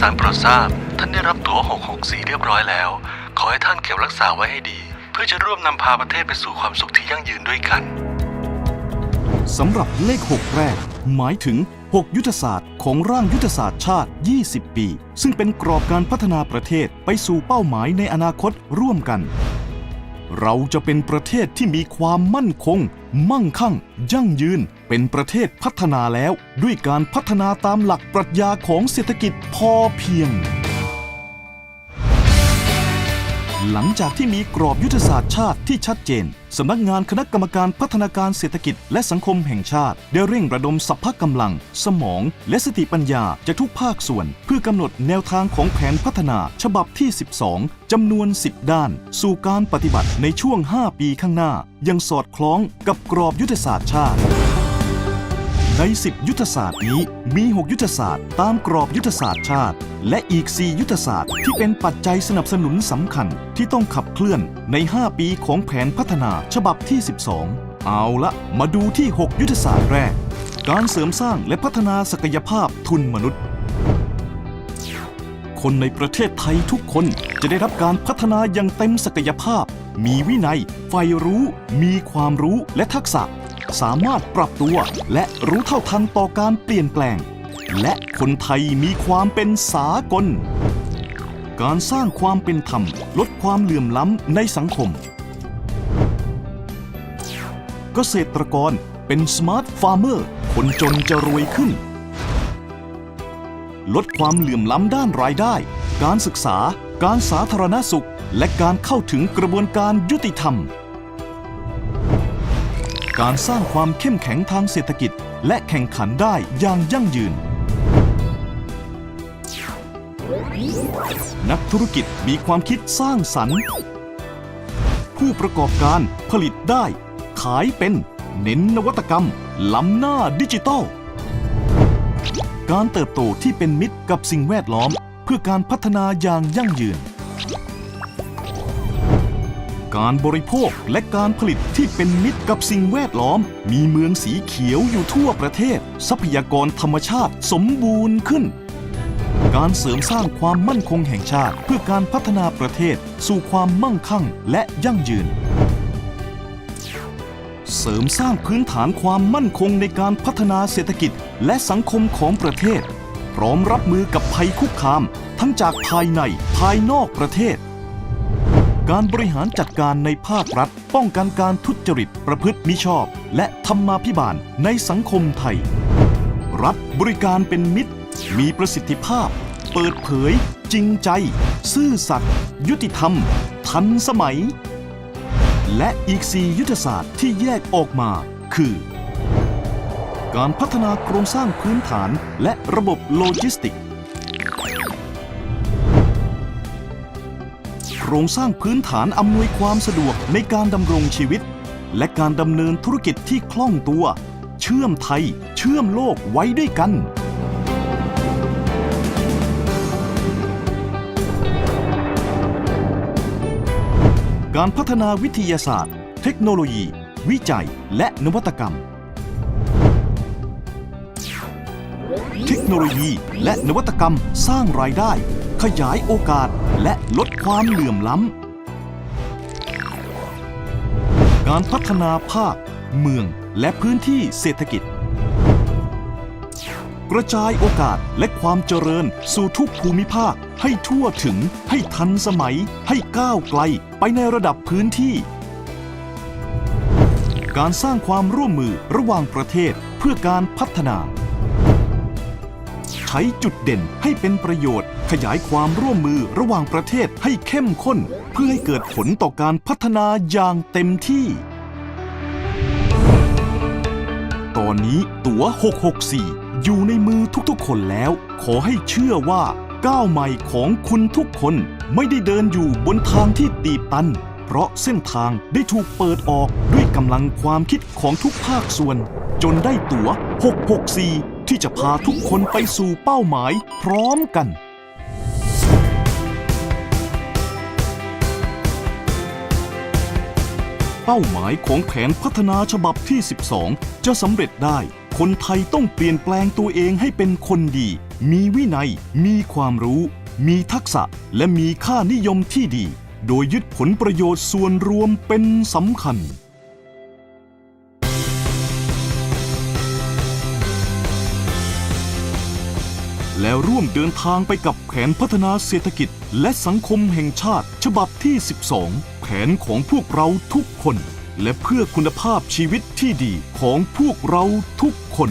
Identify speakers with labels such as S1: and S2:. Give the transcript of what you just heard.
S1: สารโปรดทราบ ท่านได้รับตั๋ว 664 เรียบร้อยแล้ว ขอให้ท่านเก็บรักษาไว้ให้ดี เพื่อจะร่วมนำพาประเทศไปสู่ความสุขที่ยั่งยืนด้วยกัน
S2: สำหรับเลข 6 แรก หมายถึง 6 ยุทธศาสตร์ของร่างยุทธศาสตร์ชาติ 20 ปี ซึ่งเป็นกรอบการพัฒนาประเทศไปสู่เป้าหมายในอนาคตร่วมกัน เราจะเป็นประเทศที่มีความมั่นคง มั่งคั่ง ยั่งยืน เป็นประเทศพัฒนาแล้ว ด้วยการพัฒนาตามหลักปรัชญาของเศรษฐกิจพอเพียง หลังจากที่มีกรอบยุทธศาสตร์ชาติที่ชัดเจน สำนักงานคณะกรรมการพัฒนาการเศรษฐกิจและสังคมแห่งชาติ ได้เร่งระดมสัพพะกำลัง สมอง และสติปัญญาจากทุกภาคส่วน เพื่อกำหนดแนวทางของแผนพัฒนาฉบับที่ 12 จำนวน 10 ด้าน สู่การปฏิบัติในช่วง 5 ปีข้างหน้ายังสอดคล้องกับกรอบยุทธศาสตร์ชาติ ใน 10 ยุทธศาสตร์นี้มี 6 ยุทธศาสตร์ ตามกรอบยุทธศาสตร์ชาติ และอีก 4 ยุทธศาสตร์ที่เป็นปัจจัยสนับสนุนสำคัญที่ต้องขับเคลื่อนใน 5 ปีของแผนพัฒนาฉบับที่ 12 เอาละมาดูที่ 6 ยุทธศาสตร์แรก การเสริมสร้างและพัฒนาศักยภาพทุนมนุษย์ คนในประเทศไทยทุกคนจะได้รับการพัฒนาอย่างเต็มศักยภาพ มีวินัยใฝ่รู้ มีความรู้และทักษะ สามารถปรับตัว และรู้เท่าทันต่อการเปลี่ยนแปลง และคนไทยมีความเป็นสากล การสร้างความเป็นธรรม ลดความเหลื่อมล้ำในสังคม เกษตรกรเป็นสมาร์ทฟาร์มเมอร์ คนจนจะรวยขึ้น ลดความเหลื่อมล้ำด้านรายได้ การศึกษา การสาธารณสุข และการเข้าถึงกระบวนการยุติธรรม การสร้างความเข้มแข็งทางเศรษฐกิจ และแข่งขันได้อย่างยั่งยืน นักธุรกิจมีความคิดสร้างสรรค์ ผู้ประกอบการผลิตได้ ขายเป็นเน้นนวัตกรรม ล้ำหน้าดิจิทัลการเติบโตที่เป็นมิตรกับสิ่งแวดล้อม เพื่อการพัฒนาอย่างยั่งยืน การบริโภคและการผลิตที่เป็นมิตรกับสิ่งแวดล้อม มีเมืองสีเขียวอยู่ทั่วประเทศ ทรัพยากรธรรมชาติสมบูรณ์ขึ้น การเสริมสร้างความมั่นคงแห่งชาติ เพื่อการพัฒนาประเทศสู่ความมั่งคั่งและยั่งยืน เสริมสร้างพื้นฐานความมั่นคงในการพัฒนาเศรษฐกิจและสังคมของประเทศ พร้อมรับมือกับภัยคุกคาม ทั้งจากภายในภายนอกประเทศ การบริหารจัดการในภาครัฐ ป้องกันการทุจริตประพฤติมิชอบ และธรรมาภิบาลในสังคมไทย รัฐบริการเป็นมิตร มีประสิทธิภาพ เปิดเผย จริงใจ ซื่อสัตย์ยุติธรรม ทันสมัย และอีก4ยุทธศาสตร์ที่แยกออกมา คือ การพัฒนาโครงสร้างพื้นฐานและระบบโลจิสติกโครงสร้างพื้นฐานอำนวยความสะดวกในการดำรงชีวิต และการดำเนินธุรกิจที่คล่องตัว เชื่อมไทย เชื่อมโลกไว้ด้วยกันการพัฒนาวิทยาศาสตร์ เทคโนโลยี วิจัย และนวัตกรรม เทคโนโลยีและนวัตกรรมสร้างรายได้ ขยายโอกาสและลดความเหลื่อมล้ำ การพัฒนาภาค เมืองและพื้นที่เศรษฐกิจ กระจายโอกาสและความเจริญสู่ทุกภูมิภาคให้ทั่วถึงให้ทันสมัย ให้ก้าวไกลไปในระดับพื้นที่ การสร้างความร่วมมือระหว่างประเทศเพื่อการพัฒนา ใช้จุดเด่นให้เป็นประโยชน์ ขยายความร่วมมือระหว่างประเทศให้เข้มข้น เพื่อให้เกิดผลต่อการพัฒนาอย่างเต็มที่ ตอนนี้ตั๋ว 664 อยู่ในมือทุกๆ คนแล้ว ขอให้เชื่อว่าก้าวใหม่ของคุณทุกคนไม่ได้เดินอยู่บนทางที่ตีบตัน เพราะเส้นทางได้ถูกเปิดออกด้วยกำลังความคิดของทุกภาคส่วน จนได้ตั๋ว 664 ที่จะพาทุกคนไปสู่เป้าหมายพร้อมกัน เป้าหมายของแผนพัฒนาฉบับที่ 12 จะสำเร็จได้ คนไทยต้องเปลี่ยนแปลงตัวเองให้เป็นคนดี มีวินัย มีความรู้ มีทักษะ และมีค่านิยมที่ดี โดยยึดผลประโยชน์ส่วนรวมเป็นสำคัญ แล้วร่วมเดินทางไปกับแผนพัฒนาเศรษฐกิจ และสังคมแห่งชาติ ฉบับที่ 12 แผนของพวกเราทุกคน และเพื่อคุณภาพชีวิตที่ดีของพวกเราทุกคน